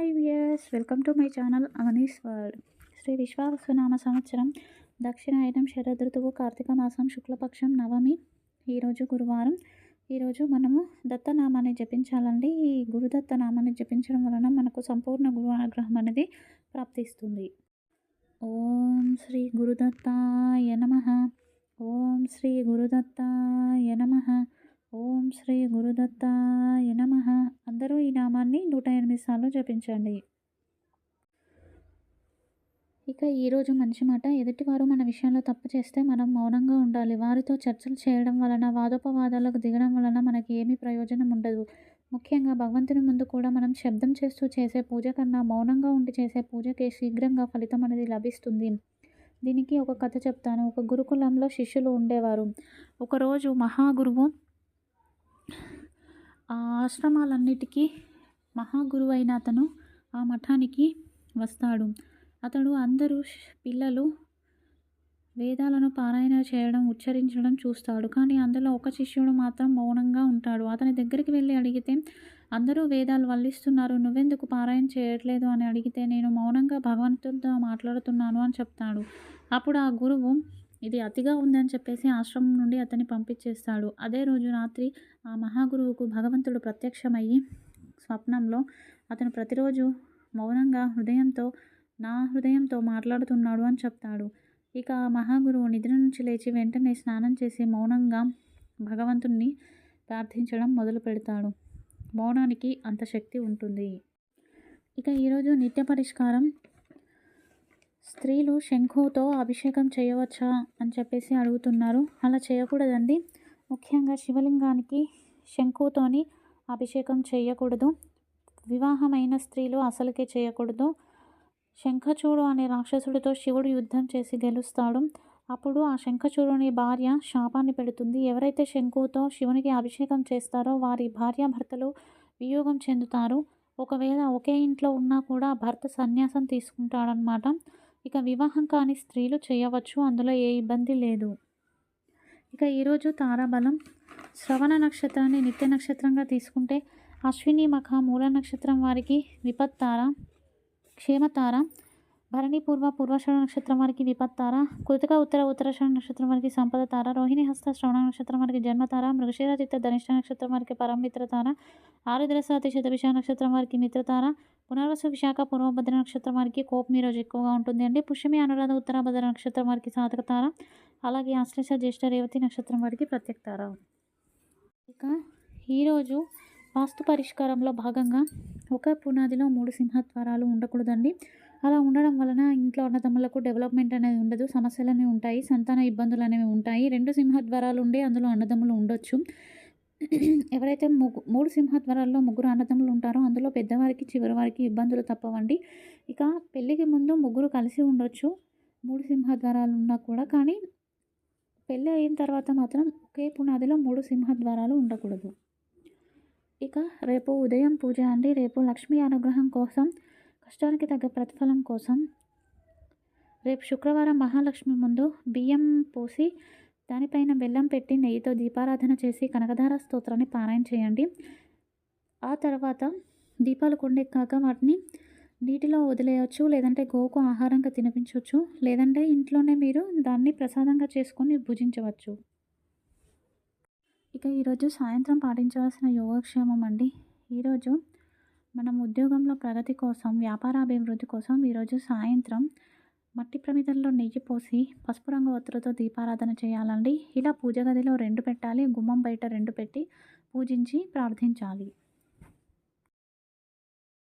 Hi viewers welcome to my channel Avani's world Shri విశ్వాసనామ సంవత్సరం దక్షిణాయనం శరదృతువు కార్తీక మాసం శుక్లపక్షం నవమి ఈరోజు గురువారం. ఈరోజు మనము దత్తనామాన్ని జపించాలండి. ఈ గురుదత్త నామాన్ని జపించడం వలన మనకు సంపూర్ణ గురు అనుగ్రహం అనేది ప్రాప్తిస్తుంది. ఓం శ్రీ గురుదత్తాయ నమ. ఓం శ్రీ గురుదత్తాయ నమ. ఓం శ్రీ గురుదత్తాయ నమ. అందరూ ఈ నామాన్ని నూట ఎనిమిది సార్లు జపించండి. ఇక ఈరోజు మంచి మాట ఎదుటివారు మన విషయంలో తప్పు చేస్తే మనం మౌనంగా ఉండాలి. వారితో చర్చలు చేయడం వలన వాదోపవాదాలకు దిగడం వలన మనకి ఏమీ ప్రయోజనం ఉండదు. ముఖ్యంగా భగవంతుని ముందు కూడా మనం శబ్దం చేస్తూ చేసే పూజ కన్నా మౌనంగా ఉండి చేసే పూజకే శీఘ్రంగా ఫలితం అనేది లభిస్తుంది. దీనికి ఒక కథ చెప్తాను. ఒక గురుకులంలో శిష్యులు ఉండేవారు. ఒకరోజు మహాగురువు ఆ ఆశ్రమాలన్నిటికీ మహాగురువు అయిన అతను ఆ మఠానికి వస్తాడు. అతడు అందరూ పిల్లలు వేదాలను పారాయణ చేయడం ఉచ్చరించడం చూస్తాడు. కానీ అందులో ఒక శిష్యుడు మాత్రం మౌనంగా ఉంటాడు. అతని దగ్గరికి వెళ్ళి అడిగితే అందరూ వేదాలు వల్లిస్తున్నారు. నువ్వెందుకు పారాయణ చేయట్లేదు? అని అడిగితే నేను మౌనంగా భగవంతుడితో మాట్లాడుతున్నాను అని చెప్తాడు. అప్పుడు ఆ గురువు ఇది అతిగా ఉందని చెప్పేసి ఆశ్రమం నుండి అతన్ని పంపించేస్తాడు. అదే రోజు రాత్రి ఆ మహాగురువుకు భగవంతుడు ప్రత్యక్షమయ్యి స్వప్నంలో అతను ప్రతిరోజు మౌనంగా హృదయంతో నా హృదయంతో మాట్లాడుతున్నాడు అని చెప్తాడు. ఇక ఆ మహాగురువు నిద్ర నుంచి లేచి వెంటనే స్నానం చేసి మౌనంగా భగవంతుణ్ణి ప్రార్థించడం మొదలు పెడతాడు. మౌనానికి అంత శక్తి ఉంటుంది. ఇక ఈరోజు నిత్య పరిష్కారం స్త్రీలు శంఖుతో అభిషేకం చేయవచ్చా అని చెప్పేసి అడుగుతున్నారు. అలా చేయకూడదండి. ముఖ్యంగా శివలింగానికి శంఖుతోని అభిషేకం చేయకూడదు. వివాహమైన స్త్రీలు అసలుకే చేయకూడదు. శంఖచూడు అనే రాక్షసుడితో శివుడు యుద్ధం చేసి గెలుస్తాడు. అప్పుడు ఆ శంఖచూడుని భార్య శాపాన్ని పెడుతుంది. ఎవరైతే శంఖుతో శివునికి అభిషేకం చేస్తారో వారి భార్యాభర్తలు వియోగం చెందుతారు. ఒకవేళ ఒకే ఇంట్లో ఉన్నా కూడా భర్త సన్యాసం తీసుకుంటాడనమాట ఇక వివాహం కాని స్త్రీలు చేయవచ్చు అందులో ఏ ఇబ్బంది లేదు. ఇక ఈరోజు తారాబలం. శ్రవణ నక్షత్రాన్ని నిత్య నక్షత్రంగా తీసుకుంటే అశ్విని మఖ మూల నక్షత్రం వారికి విపత్తార క్షేమతార? భరణి పూర్వ పూర్వశ్రవణ నక్షత్రం వారికి విపత్తార కృతిక ఉత్తర ఉత్తరాషాఢ నక్షత్రం వారికి సంపద తార రోహిణి హస్త శ్రవణ నక్షత్రం వారికి జన్మతార మృగశీర చిత్త ధనిష్ట నక్షత్రం వారికి పరమిత్రతార ఆరుద్ర సాతి శతభిష నక్షత్రం వారికి మిత్రతార పునర్వసు విశాఖ పూర్వభద్ర నక్షత్రం వారికి కోపం ఈరోజు ఎక్కువగా ఉంటుంది అండి. పుష్యమి అనురాధ ఉత్తరాభద్ర నక్షత్రం వారికి సాధకతార అలాగే ఆశ్లేష జ్యేష్ఠ రేవతి నక్షత్రం వారికి ప్రత్యేక తార. ఇక ఈరోజు వాస్తు పరిష్కారంలో భాగంగా ఒక పునాదిలో మూడు సింహద్వారాలు ఉండకూడదండి. అలా ఉండడం వలన ఇంట్లో అన్నదమ్ములకు డెవలప్మెంట్ అనేది ఉండదు సమస్యలు అనేవి ఉంటాయి సంతాన ఇబ్బందులు అనేవి ఉంటాయి. రెండు సింహద్వారాలు ఉండే అందులో అన్నదమ్ములు ఉండొచ్చు. ఎవరైతే ముగ్గు మూడు సింహద్వారాల్లో ముగ్గురు అన్నదమ్ములు ఉంటారో అందులో పెద్దవారికి చివరి వారికి ఇబ్బందులు తప్పవండి. ఇక పెళ్ళికి ముందు ముగ్గురు కలిసి ఉండొచ్చు మూడు సింహద్వారాలు ఉన్నా కూడా. కానీ పెళ్ళి అయిన తర్వాత మాత్రం ఒకే పునాదిలో మూడు సింహద్వారాలు ఉండకూడదు. ఇక రేపు ఉదయం పూజ అండి. రేపు లక్ష్మీ అనుగ్రహం కోసం కష్టానికి తగ్గ ప్రతిఫలం కోసం రేపు శుక్రవారం మహాలక్ష్మి ముందు బియ్యం పోసి దానిపైన బెల్లం పెట్టి నెయ్యితో దీపారాధన చేసి కనకధార స్తోత్రాన్ని పారాయణ చేయండి. ఆ తర్వాత దీపాలు కొండెక్కాక వాటిని నీటిలో వదిలేయచ్చు లేదంటే గోకు ఆహారంగా తినిపించవచ్చు లేదంటే ఇంట్లోనే మీరు దాన్ని ప్రసాదంగా చేసుకొని భుజించవచ్చు. ఇక ఈరోజు సాయంత్రం పాటించవలసిన యోగక్షేమం అండి. ఈరోజు మనం ఉద్యోగంలో ప్రగతి కోసం వ్యాపారాభివృద్ధి కోసం ఈరోజు సాయంత్రం మట్టి ప్రమిదల్లో నెయ్యి పోసి పసుపు రంగు ఒత్తులతో దీపారాధన చేయాలండి. ఇలా పూజ గదిలో రెండు పెట్టాలి గుమ్మం బయట రెండు పెట్టి పూజించి ప్రార్థించాలి.